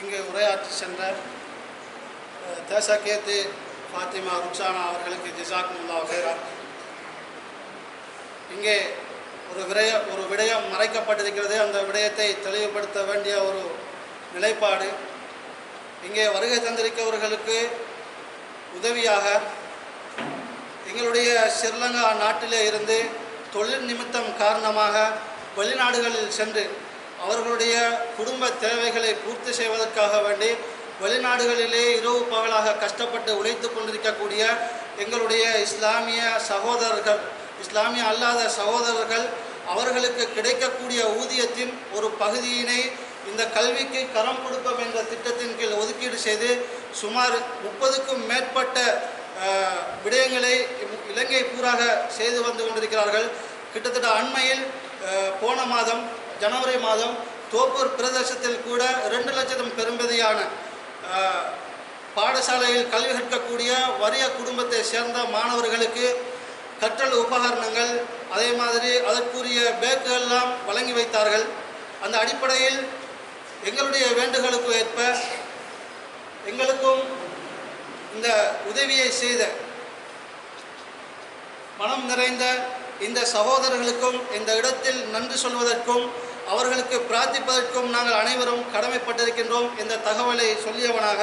இங்கு உரையாற்றி சென்ற அஹ், கேத்து ஃபாத்திமா ருக்ஸானா அவர்களுக்கு ஜிசாக்குமுல்லா ஹேரா இங்கே ஒரு விடய ஒரு விடயம் மறைக்கப்பட்டிருக்கிறது. அந்த விடயத்தை தெளிவுபடுத்த வேண்டிய ஒரு நிலைப்பாடு. இங்கே வருகை தந்திருக்கவர்களுக்கு உதவியாக எங்களுடைய ஸ்ரீலங்கா நாட்டிலே இருந்து தொழில் நிமித்தம் காரணமாக வெளிநாடுகளில் சென்று அவர்களுடைய குடும்ப தேவைகளை பூர்த்தி செய்வதற்காக வேண்டி வெளிநாடுகளிலே இரவு பகலாக கஷ்டப்பட்டு உழைத்து கொண்டிருக்கக்கூடிய எங்களுடைய இஸ்லாமிய சகோதரர்கள் இஸ்லாமிய அல்லாத சகோதரர்கள் அவர்களுக்கு கிடைக்கக்கூடிய ஊதியத்தின் ஒரு பகுதியினை இந்த கல்விக்கு கரம் கொடுப்போம் என்ற திட்டத்தின் கீழ் ஒதுக்கீடு செய்து சுமார் முப்பதுக்கும் மேற்பட்ட விடயங்களை இலங்கை பூராக செய்து வந்து கொண்டிருக்கிறார்கள். கிட்டத்தட்ட அண்மையில் போன மாதம் ஜனவரி மாதம் தோப்பூர் பிரதேசத்தில் கூட ரெண்டு லட்சம் பெரும்பதியான பாடசாலையில் கல்வி கற்கக்கூடிய வறிய குடும்பத்தை சேர்ந்த மாணவர்களுக்கு கற்றல் உபகரணங்கள் அதே மாதிரி அதற்குரிய பேக்குகள்லாம் வழங்கி வைத்தார்கள். அந்த அடிப்படையில் எங்களுடைய வேண்டுகளுக்கு ஏற்ப எங்களுக்கும் இந்த உதவியை செய்த மனம் நிறைந்த இந்த சகோதரர்களுக்கும் இந்த இடத்தில் நன்றி சொல்வதற்கும் அவர்களுக்கு பிரார்த்திப்பதற்கும் நாங்கள் அனைவரும் கடமைப்பட்டிருக்கின்றோம் இந்த தகவலை சொல்லியவனாக